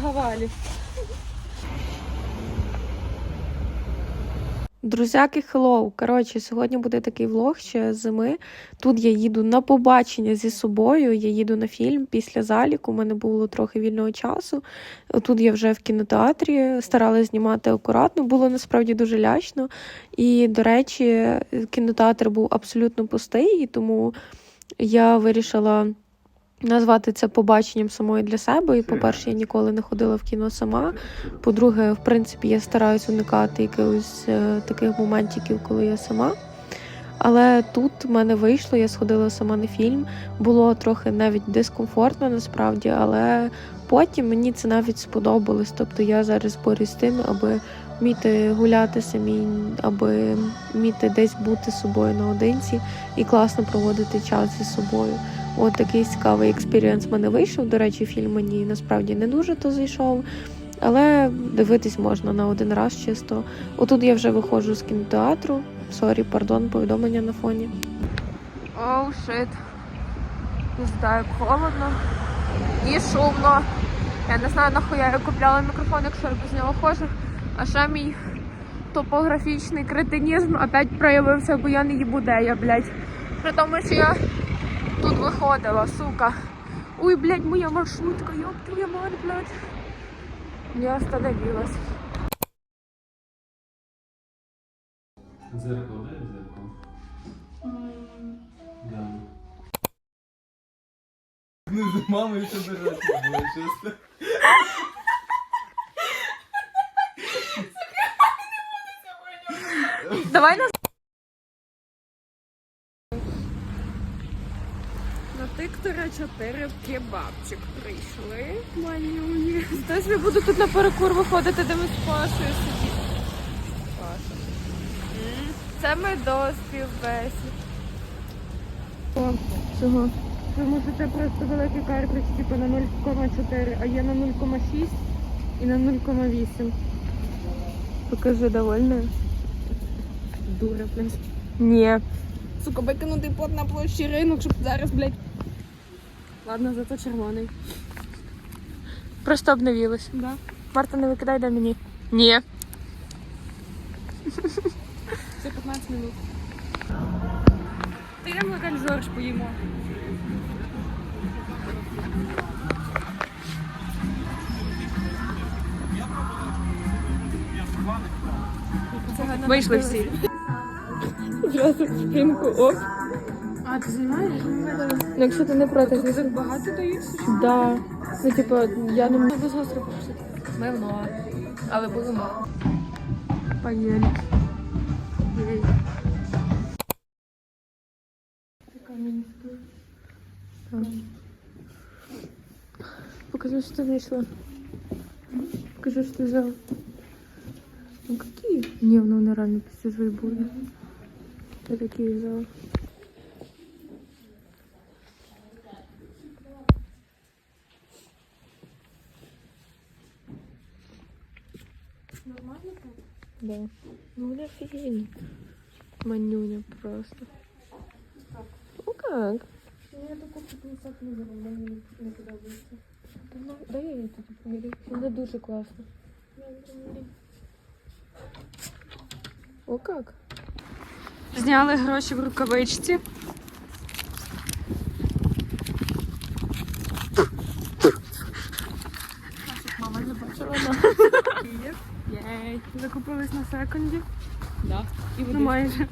торговали. Друзяки, хеллоу! Коротше, сьогодні буде такий влог ще зими. Тут я їду на побачення зі собою. Я їду на фільм після заліку. У мене було трохи вільного часу. Тут я вже в кінотеатрі старалась знімати акуратно, було насправді дуже лячно. І, до речі, кінотеатр був абсолютно пустий, і тому я вирішила. Назвати це побаченням самою для себе. І, по-перше, я ніколи не ходила в кіно сама. По-друге, в принципі, я стараюсь уникати якихось е, таких моментиків, коли я сама. Але тут в мене вийшло, я сходила сама на фільм. Було трохи навіть дискомфортно насправді, але потім мені це навіть сподобалось. Тобто я зараз борюсь з тим, аби вміти гуляти самі, аби вміти десь бути з собою наодинці і класно проводити час зі собою. От такий цікавий експірієнс в мене вийшов. До речі, фільм мені насправді не дуже то зайшов. Але дивитись можна на один раз чисто. Отут я вже виходжу з кінотеатру. Сорі, пардон, повідомлення на фоні. Оу, шит. Не знаю, холодно і шумно. Я не знаю, нахуя я купляла мікрофон, якщо я без нього ходжу. А ще мій топографічний кретинізм опять проявився, бо я не їбу де я, блядь. При тому, що я тут виходила, сука. Ой, блядь, моя маршрутка, ёб твою мать, блядь. Я остановилась. Зеркало, дай зеркало. Да. Ну, з мамою ще дорожче було, чесно. Давай на На Тиктора 4 кебабчик прийшли. Манюні. Хтось я буду тут на перекур виходити, де ми з Пашою сидіти. Паша. Це ми до співбесід. О, Чого? Тому що це просто великий картридж, типу на 0,4, а є на 0,6 і на 0,8. Покажи довольно. Дура, блядь. Ні. Сука, викинути под на площі ринок, щоб зараз, блядь. Ладно, зато червоний. Просто обновилась. Да. Марта, не викидай дай мені. Ні. Це 15 минут. Та йдемо Жорж поїмо. Вийшли всі. Зразу в спинку, ок. А, ти знімаєш? Ну, якщо ти не проти, Ти так багато даєш? да. Ну, типу, я не можу. Без гостро пишуть. Мивно. Але було мало. Поїли. Покажи, что ты нашла. Покажи, что ты взяла. Ну какие? Не, ну на реально пиздежи были. Я такие взяла. Нормально так? Да. Ну, не офигенно. Манюня просто. Ну как? Я таку 50 не зробила, мені не подобається. Та ну, дай я її тут помірю. Вона дуже класна. О, как? Зняли гроші в рукавичці. Мама не бачила. Закупились на секунді. Да. І Ну майже.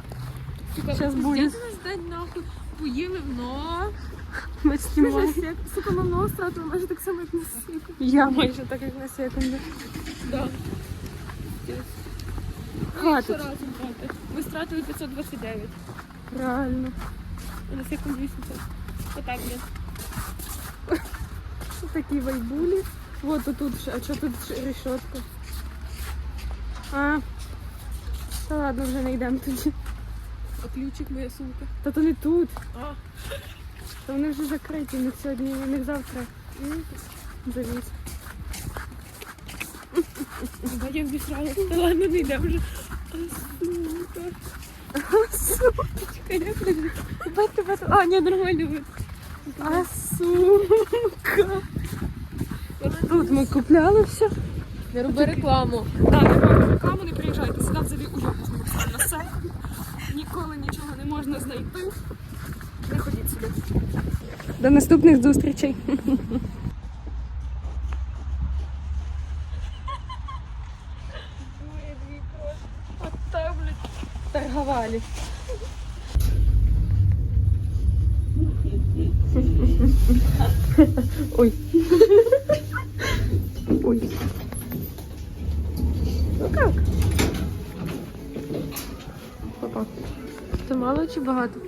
Щас буде. дать нахуй. Поїли в но. Ми знімаємо. сука, на нос стратили майже так само, як на сіку. Я майже так, як на секунду. Да. Що разом брати? Ми стратили 529. Реально. На секунд 80. Отак, блін. Такі вайбулі. Вот тут, а що тут решетка? А. Та ладно, вже не йдемо тоді. А ключик моя сумка. Та то не тут. А. Та вони вже закриті, у них сьогодні, у них завтра. М, Завіс. Бачив обісрала. Та ладно, не йдемо вже. А, сука. Чекай, як так? Бати, бати. А, ні, нормально буде. А сумка. Ладно, Тут ми купляли все. Не роби рекламу. Так, не робимо рекламу, не приїжджайте сюди взагалі уйобись максимально все. Ніколи нічого не можна знайти. Не ходіть сюди. До наступних зустрічей. Ота, блядь, торговали. Ой. Ой. Ну как? Папа. Це мало чи багато?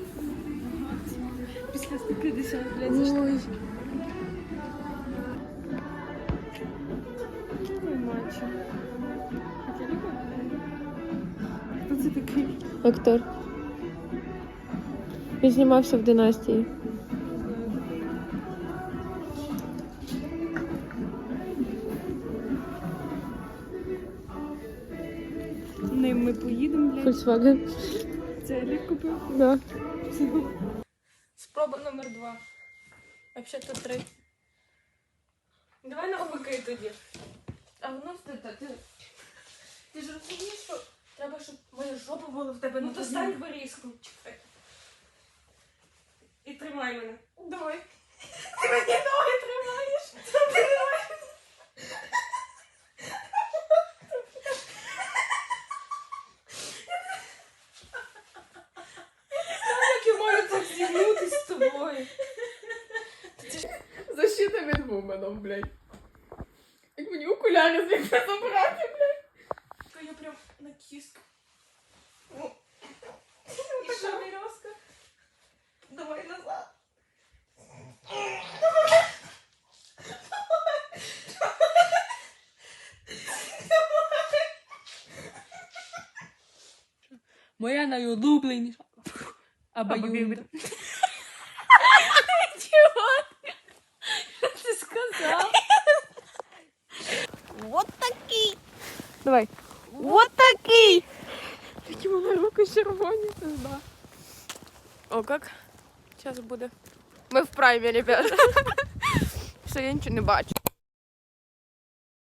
Після 150, блядь, Актор. Він знімався в династії. Ним ми поїдемо, блядь. Volkswagen. Це Олег купив. Да. Спроба номер два. Взагалі-то три. Давай на навпаки тоді. А воно ти, ти, ти ж розумієш, що треба, щоб моя в тебе. Ну то стань вирізку. Чекай. І тримай мене. Давай. Ти мені ноги тримаєш. Як я маю так зігнутися з тобою? Защита від вуменом, блядь. Як мені окуляри звідси забрати, блядь. Я прям на киску. Моя найулюбленіша. Абаюнда. Ти сказав? Давай. Вот такий. Такі в мене руки червоні, пизда. О, як? Зараз буде. Ми в праймі, ребята. Все, я нічого не бачу.